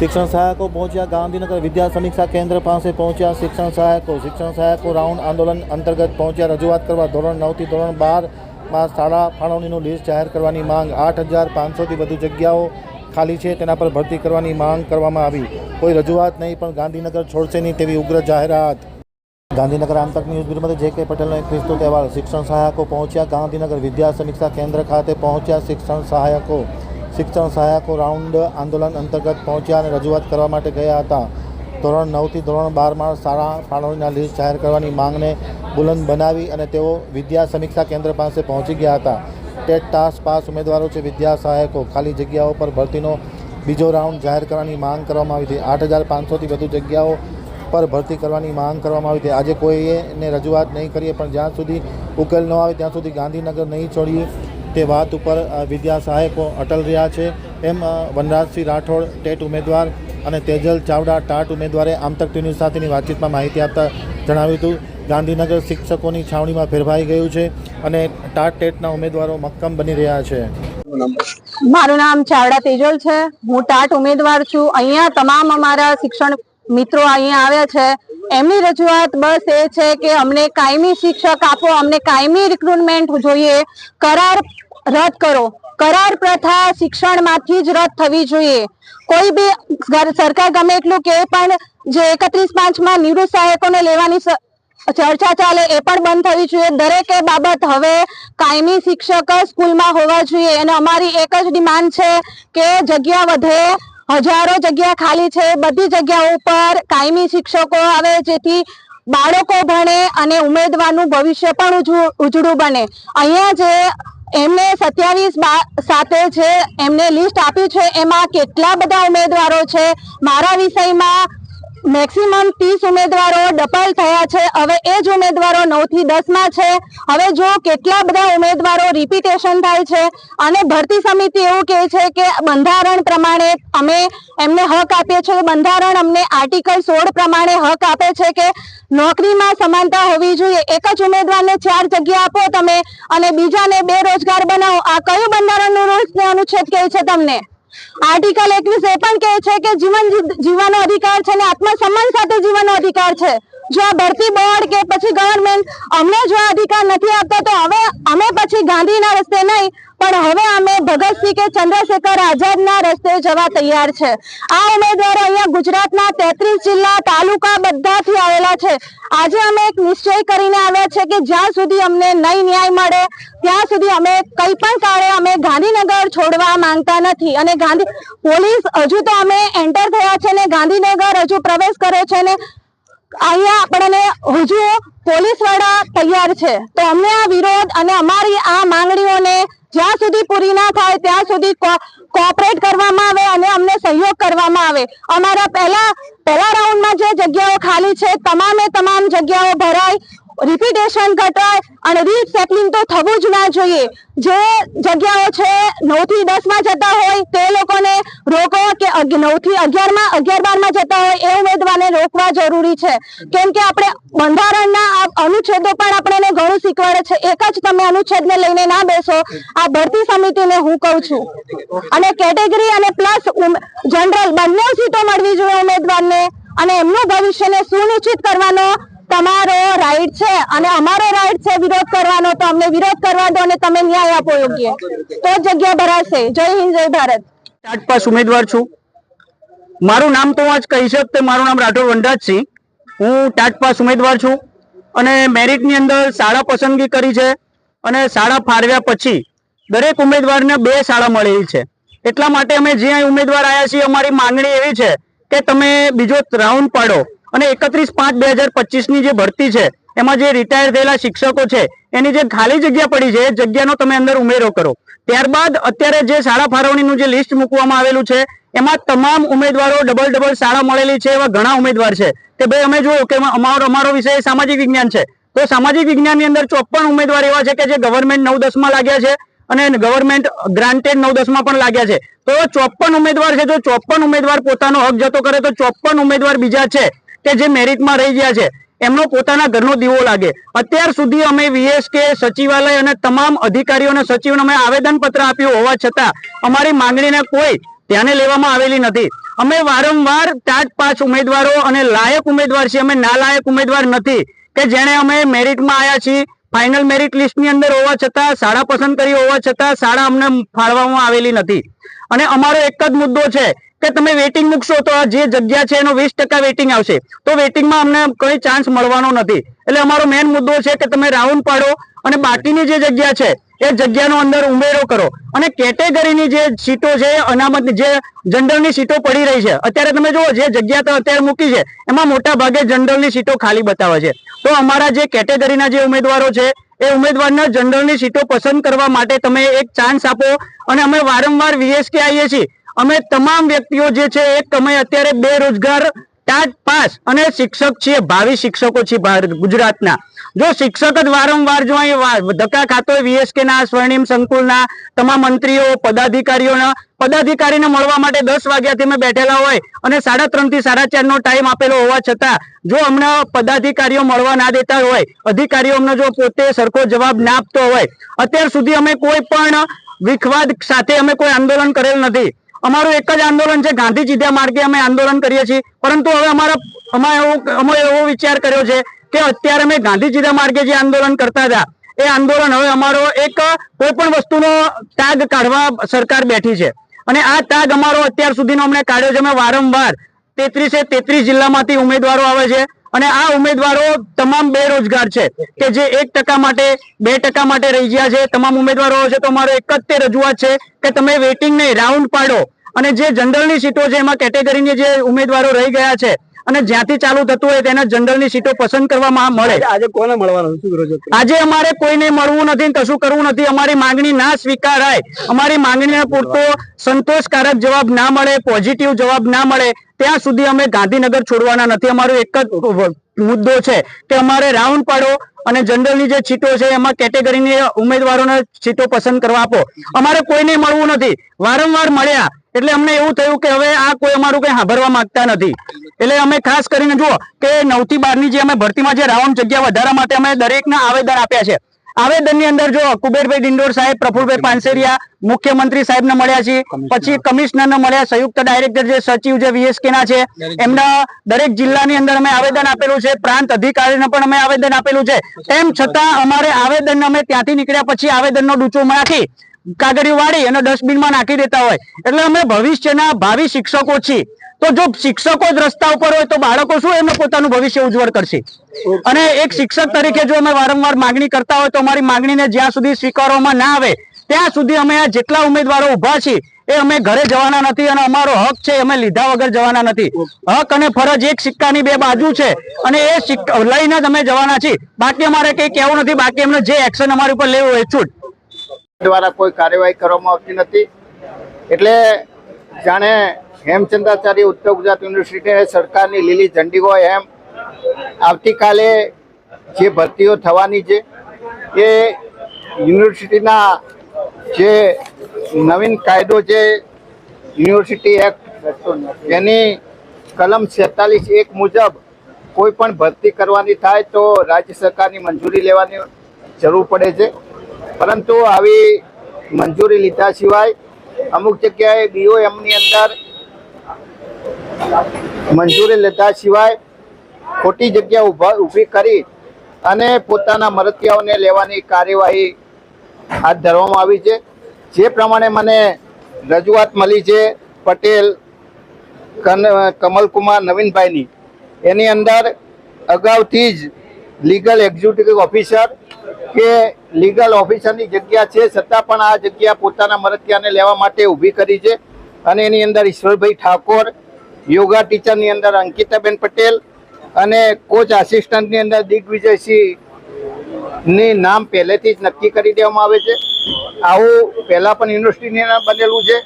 શિક્ષણ સહાયકો પહોંચ્યા. ગાંધીનગર વિદ્યા સમીક્ષા કેન્દ્ર પાસે પહોંચ્યા. શિક્ષણ સહાયકો શિક્ષણ સહાયકો રાઉન્ડ આંદોલન અંતર્ગત પહોંચ્યા. રજૂઆત કરવા ધોરણ નવથી ધોરણ બારમાં શાળા ફાળવણીનું લિસ્ટ જાહેર કરવાની માંગ. આઠ હજાર પાંચસોથી વધુ જગ્યાઓ ખાલી છે. તેના પર ભરતી કરવાની માંગ કરવામાં આવી. કોઈ રજૂઆત નહીં, પણ ગાંધીનગર છોડશે નહીં તેવી ઉગ્ર જાહેરાત. ગાંધીનગર આમતક ન્યૂઝ બ્યુરોમાંથી જે કે પટેલનો એક ખ્રિસ્તો તહેવાર શિક્ષણ સહાયકો પહોંચ્યા. ગાંધીનગર વિદ્યા સમીક્ષા કેન્દ્ર ખાતે પહોંચ્યા શિક્ષણ સહાયકો. શિક્ષણ સહાયકો રાઉન્ડ આંદોલન અંતર્ગત પહોંચ્યા અને રજૂઆત કરવા માટે ગયા હતા. ધોરણ નવથી ધોરણ બારમાં શાળા ફાળવણીના લિસ્ટ જાહેર કરવાની માંગને બુલંદ બનાવી અને તેઓ વિદ્યા સમીક્ષા કેન્દ્ર પાસે પહોંચી ગયા હતા. ટેટ ટાસ્ક પાસ ઉમેદવારો છે વિદ્યા સહાયકો. ખાલી જગ્યાઓ પર ભરતીનો બીજો રાઉન્ડ જાહેર કરવાની માંગ કરવામાં આવી હતી. આઠ હજાર પાંચસોથી વધુ જગ્યાઓ પર ભરતી કરવાની માંગ કરવામાં આવી હતી. આજે કોઈએ રજૂઆત નહીં કરીએ પણ જ્યાં સુધી ઉકેલ ન આવે ત્યાં સુધી ગાંધીનગર નહીં છોડીએ તે વાત ઉપર વિદ્યા સહાયકો અટલ રહ્યા છે. એમ વનરાજસિંહ રાઠોડ, ટેટ ઉમેદવાર અને તેજલ ચાવડા, ટાટ ઉમેદવારે આમતક ટી સાથેની વાતચીતમાં માહિતી આપતા જણાવ્યું હતું. ગાંધીનગર શિક્ષકોની છાવણીમાં ફેરવાઈ ગયું છે અને ટાટ, ટેટના ઉમેદવારો મક્કમ બની રહ્યા છે. મારું નામ ચાવડા તેજલ છે. હું ટાટ ઉમેદવાર છું. અહીંયા તમામ અમારા શિક્ષણ મિત્રો અહીંયા આવ્યા છે. એમની રજૂઆત બસ એ છે કે અમને કાયમી શિક્ષક આપો, અમને કાયમી રિક્રુટમેન્ટ જોઈએ. કરાર રદ કરો. કરાર પ્રથા શિક્ષણમાંથી જ રદ થવી જોઈએ. કોઈ બી સરકાર ગમે એટલું કે પણ જે એકત્રીસ પાંચમાં નિવૃત્ત સહાયકોને લેવાની ચર્ચા ચાલે એ પણ બંધ થવી જોઈએ. દરેકે બાબત હવે કાયમી શિક્ષક સ્કૂલમાં હોવા જોઈએ. અને અમારી એક જ ડિમાન્ડ છે કે જગ્યા વધે, હજારો જગ્યા ખાલી છે. બધી જગ્યાઓ ઉપર કાયમી શિક્ષકો આવે જેથી બાળકો ભણે અને ઉમેદવારનું ભવિષ્ય પણ ઉજળું બને. અહીંયા જે એમને સત્યાવીસ સાથે છે એમને લિસ્ટ આપ્યું છે, એમાં કેટલા બધા ઉમેદવારો છે, મારા વિષયમાં મેક્સિમમ ત્રીસ ઉમેદવારો ડપાલ થયા છે. હવે એ જ ઉમેદવારો નવથી દસમાં છે. હવે જો કેટલા બધા ઉમેદવારો રિપીટેશન થાય છે અને ભરતી સમિતિ એવું કહે છે કે બંધારણ પ્રમાણે અમે એમને હક આપીએ છીએ. બંધારણ અમને આર્ટિકલ સોળ પ્રમાણે હક આપે છે કે નોકરીમાં સમાનતા હોવી જોઈએ. એક જ ઉમેદવારને ચાર જગ્યા આપો તમે અને બીજાને બેરોજગાર બનાવો. આ કયું બંધારણનું અનુચ્છેદ કહે છે તમને? આર્ટિકલ એકવીસ એ પણ કહે છે કે જીવન જીવવાનો અધિકાર છે અને આત્મસન્માન સાથે જીવવાનો અધિકાર છે. જો ભરતી બોર્ડ કે પછી ગવર્મેન્ટ અમને જો અધિકાર નથી આપતો, તો હવે અમે પછી ગાંધીના રસ્તે નહીં, પણ હવે અમે ભગતસિંહ કે ચંદ્રશેખર આઝાદના રસ્તે જવા તૈયાર છે. આ ઉમેદવારો અહીંયા ગુજરાતના તેત્રીસ જિલ્લા તાલુકા બધાથી આવેલા છે. આજે અમે એક નિશ્ચય કરીને આવ્યા છે કે જ્યાં સુધી અમને નહીં ન્યાય મળે, ત્યાં સુધી અમે કઈ પણ કાળે અમે ગાંધીનગર છોડવા માંગતા નથી. અને ગાંધી, પોલીસ હજુ તો અમે એન્ટર થયા છે ને ગાંધીનગર હજુ પ્રવેશ કર્યો છે ને અહીંયા આપણને હજુ પોલીસવાળા તૈયાર છે. તો અમને આ વિરોધ અને અમારી આ માંગણીઓને જ્યાં સુધી પૂરી ના થાય, ત્યાં સુધી કોઓપરેટ કરવામાં આવે અને અમને સહયોગ કરવામાં આવે. અમારા પહેલા પહેલા રાઉન્ડમાં જે જગ્યાઓ ખાલી છે, તમામે તમામ જગ્યાઓ ભરાય. રિપીટેશન ઘટાય અને રીસેકલિંગ તો થવું જ ના જોઈએ. જે જગ્યાઓ છે નવથી દસમાં જતા હોય તે લોકોને રોકો કે નવથી અગિયારમાં અગિયાર બાર જતા હોય એ ઉમેદવારને રોકવા જરૂરી છે. કેમ કે આપણે બંધારણના અનુચ્છેદો પણ આપણને ઘણું શીખવાડે છે. એક જ તમે અનુચ્છેદને લઈને ના બેસો, આ ભરતી સમિતિને હું કહું છું. અને કેટેગરી અને પ્લસ જનરલ બંને સીટો મળવી જોઈએ ઉમેદવારને. અને એમનું ભવિષ્યને સુનિશ્ચિત કરવાનો તમારો રાઈટ છે અને અમારો રાઈટ છે વિરોધ કરવાનો, તો અમને વિરોધ કરવા દો અને તમે ન્યાય આપો યોગ્ય. તો જગ્યા ભરાશે. જય હિન્દ, જય ભારત. ટાટ પાસ ઉમેદવાર છું. મારું નામ તો આજ કહી શકતે મારું નામ રાઠોડ વનરાજસિંહ હું ટાટ પાસ ઉમેદવાર છું અને મેરિટની અંદર શાળા પસંદગી કરી છે અને શાળા ફાળવ્યા પછી દરેક ઉમેદવારને બે શાળા મળેલી છે. એટલા માટે અમે જે ઉમેદવાર આવ્યા છીએ, અમારી માંગણી એવી છે કે તમે બીજો રાઉન્ડ પાડો. અને એકત્રીસ પાંચ બે હજાર પચીસની જે ભરતી છે, એમાં જે રિટાયર થયેલા શિક્ષકો છે, એની જે ખાલી જગ્યા પડી છે, એ જગ્યાનો તમે અંદર ઉમેરો કરો. ત્યારબાદ અત્યારે જે શાળા ફાળવણીનું જે લિસ્ટ મૂકવામાં આવેલું છે, એમાં તમામ ઉમેદવારો ડબલ ડબલ શાળા મળેલી છે, એવા ઘણા ઉમેદવાર છે. કે ભાઈ, અમે જોયું કે અમારો અમારો વિષય સામાજિક વિજ્ઞાન છે. તો સામાજિક વિજ્ઞાનની અંદર ચોપન ઉમેદવાર એવા છે કે જે ગવર્મેન્ટ નવ દસમાં લાગ્યા છે અને ગવર્મેન્ટ ગ્રાન્ટેડ નવ દસમાં પણ લાગ્યા છે. તો ચોપન ઉમેદવાર છે, જો ચોપન ઉમેદવાર પોતાનો હક જતો કરે, તો ચોપન ઉમેદવાર બીજા છે. કે જે મેરિટમાં રહી ગયા છે, એમનો પોતાના ઘરનો દીવો લાગે. અત્યાર સુધી અમે વીએસકે સચિવાલય અને તમામ અધિકારીઓ અને સચિવને અમે આવેદન પત્ર આપ્યું હોવા છતાં અમારી માંગણીને કોઈ ધ્યાને લેવામાં આવેલી નથી. અમે વારંવાર ચાર પાંચ ઉમેદવારો અને લાયક ઉમેદવાર છીએ. અમે નાલાયક ઉમેદવાર નથી કે જેણે અમે મેરિટમાં આવ્યા છીએ. ફાઇનલ મેરિટ લિસ્ટની અંદર હોવા છતાં, શાળા પસંદ કરી હોવા છતાં, શાળા અમને ફાળવામાં આવેલી નથી. અને અમારો એક જ મુદ્દો છે કે તમે વેટિંગ મૂકશો તો આ જે જગ્યા છે એનો વીસ ટકા વેટિંગ આવશે. તો વેટિંગમાં અમને કોઈ ચાન્સ મળવાનો નથી. એટલે અમારો મેઇન મુદ્દો છે કે તમે રાઉન્ડ પાડો અને બાકીની જે જગ્યા છે, એ જગ્યાનો અંદર ઉમેરો કરો. અને કેટેગરીની જે સીટો છે અનામત જે જનરલની સીટો પડી રહી છે, અત્યારે તમે જુઓ, જે જગ્યા તો અત્યારે મૂકી છે, એમાં મોટા ભાગે જનરલની સીટો ખાલી બતાવે છે. તો અમારા જે કેટેગરીના જે ઉમેદવારો છે, એ ઉમેદવારના જનરલની સીટો પસંદ કરવા માટે તમે એક ચાન્સ આપો. અને અમે વારંવાર વીએસકે આવીએ છીએ અમે તમામ વ્યક્તિઓ જે છે, એક અમે અત્યારે બેરોજગાર ટાટ પાસ અને શિક્ષક છીએ, ભાવિ શિક્ષકો છીએ ગુજરાતના. જો શિક્ષક જ વારંવાર જો અહીં ધક્કા ખાતો હોય વીએસકે ના, સ્વર્ણિમ સંકુલના તમામ મંત્રીઓ, પદાધિકારીઓના, પદાધિકારીને મળવા માટે દસ વાગ્યાથી અમે બેઠેલા હોય અને સાડા ત્રણથી સાડા ચાર નો ટાઈમ આપેલો હોવા છતાં, જો અમને પદાધિકારીઓ મળવા ના દેતા હોય, અધિકારીઓ અમને જો પોતે સરખો જવાબ ના આપતો હોય, અત્યાર સુધી અમે કોઈ પણ વિખવાદ સાથે અમે કોઈ આંદોલન કરેલ નથી. અમારું એક જ આંદોલન છે, ગાંધી ચીધા માર્ગે અમે આંદોલન કરીએ છીએ. પરંતુ હવે અમારા અમે એવો અમે એવો વિચાર કર્યો છે કે અત્યારે અમે ગાંધી ચીધા માર્ગે જે આંદોલન કરતા હતા, એ આંદોલન હવે અમારો એક કોઈ પણ વસ્તુનો ટાગ કાઢવા સરકાર બેઠી છે. અને આ ટાગ અમારો અત્યાર સુધીનો અમને કાઢ્યો છે. અમે વારંવાર તેત્રીસે તેત્રીસ જિલ્લામાંથી ઉમેદવારો આવે છે. અને આ ઉમેદવારો તમામ બેરોજગાર છે, કે જે એક ટકા માટે, બે ટકા માટે રહી ગયા છે. તમામ ઉમેદવારો છે. તો અમારો એક જ તે રજૂઆત છે કે તમે વેટિંગ નહીં રાઉન્ડ પાડો. અને જે જનરલની સીટો છે એમાં કેટેગરીની જે ઉમેદવારો રહી ગયા છે અને જ્યાંથી ચાલુ થતું હોય તેને જનરલની સીટો પસંદ કરવામાં મળે. આજે કોને મળવાનું શું આજે અમારે કોઈને મળવું નથી કશું કરવું નથી. અમારી માંગણી ના સ્વીકારાય. અમારી માંગણીને પૂરતો સંતોષકારક જવાબ ના મળે પોઝિટિવ જવાબ ના મળે. ત્યાં સુધી અમે ગાંધીનગર છોડવાના નથી. અમારો એક જ મુદ્દો છે કે અમારે રાઉન્ડ પાડો અને જનરલની જે સીટો છે, એમાં કેટેગરીની ઉમેદવારોને સીટો પસંદ કરવા આપો. અમારે કોઈને મળવું નથી. વારંવાર મળ્યા. એટલે અમને એવું થયું કે હવે આ કોઈ અમારું કઈ સાંભળવા માંગતા નથી. એટલે અમે ખાસ કરીને જુઓ કે નવથી બારની જે અમે ભરતીમાં જે રાઉન્ડ જગ્યા વધારા માટે અમે દરેકના આવેદન આપ્યા છે. આવેદનની અંદર જો કુબેરભાઈ ડિંડોર સાહેબ પ્રફુલભાઈ પાનસેરિયા મુખ્યમંત્રી સાહેબને મળ્યા છે. પછી કમિશનરને મળ્યા સંયુક્ત ડાયરેક્ટર જે સચિવ જે વીએસકે ના છે એમના દરેક જિલ્લાની અંદર અમે આવેદન આપેલું છે. પ્રાંત અધિકારીને પણ અમે આવેદન આપેલું છે. તેમ છતાં અમારે આવેદન અમે ત્યાંથી નીકળ્યા પછી આવેદનનો ડૂચો નાખી કાગળિયું વાળી અને ડસ્ટબિનમાં નાખી દેતા હોય. એટલે અમે ભવિષ્યના ભાવિ શિક્ષકો છીએ. તો જો શિક્ષકો જ રસ્તા ઉપર હોય તો બાળકો શું એમને પોતાનું ભવિષ્ય ઉજ્જવળ કરશે? અને એક શિક્ષક તરીકે જો અમે વારંવાર માગણી કરતા હોય તો અમારી માગણીને જ્યાં સુધી સ્વીકારવામાં ના આવે, ત્યાં સુધી અમે આ જેટલા ઉમેદવારો ઊભા છીએ, એ અમે ઘરે જવાના નથી અને અમારો હક છે, અમે લીધા વગર જવાના નથી. હક અને ફરજ એક સિક્કાની બે બાજુ છે અને એ લઈને જ અમે જવાના છીએ. બાકી અમારે કઈ કહેવું નથી, બાકી એમને જે એક્શન અમારી ઉપર લેવું એ છૂટ. દ્વારા કોઈ કાર્યવાહી કરવામાં આવતી નથી. એટલે જાણે હેમચંદ્રાચાર્ય ઉત્તર ગુજરાત યુનિવર્સિટીને સરકારની લીલી ઝંડી હોય એમ આવતીકાલે જે ભરતીઓ થવાની છે, એ યુનિવર્સિટીના જે નવીન કાયદો છે, યુનિવર્સિટી એક્ટ, એની કલમ છેતાલીસ એક મુજબ કોઈ પણ ભરતી કરવાની થાય તો રાજ્ય સરકારની મંજૂરી લેવાની જરૂર પડે છે. પરંતુ આવી મંજૂરી લીધા સિવાય અમુક જગ્યાએ બીઓએમની અંદર મંજૂરી લીધા સિવાય ખોટી જગ્યા ઊભા ઊભી કરી અને પોતાના મરતિયાઓને લેવાની કાર્યવાહી હાથ ધરવામાં આવી છે. જે પ્રમાણે મને રજૂઆત મળી છે પટેલ કમલકુમાર નવીનભાઈની. એની અંદર અગાઉથી જ લીગલ એક્ઝિક્યુટિવ ઓફિસર કે લીગલ ઓફિસરની જગ્યા છે, છતાં પણ આ જગ્યા પોતાના મરતિયાને લેવા માટે ઊભી કરી છે. અને એની અંદર ઈશ્વરભાઈ ઠાકોર યોગા ટીચરની અંદર અંકિતાબેન પટેલ અને કોચ આસિસ્ટન્ટની અંદર દિગ્વિજયસિંહની નામ પહેલેથી જ નક્કી કરી દેવામાં આવે છે. આવું પહેલાં પણ યુનિવર્સિટીની અંદર બનેલું છે.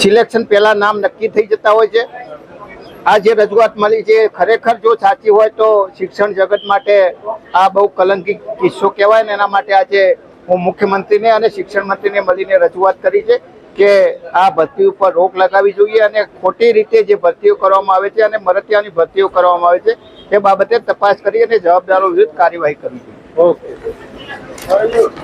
સિલેક્શન પહેલાં નામ નક્કી થઈ જતા હોય છે. આ જે રજૂઆત મળી છે ખરેખર જો સાચી હોય તો શિક્ષણ જગત માટે આ બહુ કલંકી કિસ્સો કહેવાય ને એના માટે આજે હું મુખ્યમંત્રીને અને શિક્ષણ મંત્રીને મળીને રજૂઆત કરી છે. કે આ ભરતી ઉપર રોક લગાવવી જોઈએ અને ખોટી રીતે જે ભરતીઓ કરવામાં આવે છે અને મરતિયાની ભરતીઓ કરવામાં આવે છે, એ બાબતે તપાસ કરી અને જવાબદારો વિરુદ્ધ કાર્યવાહી કરવી જોઈએ.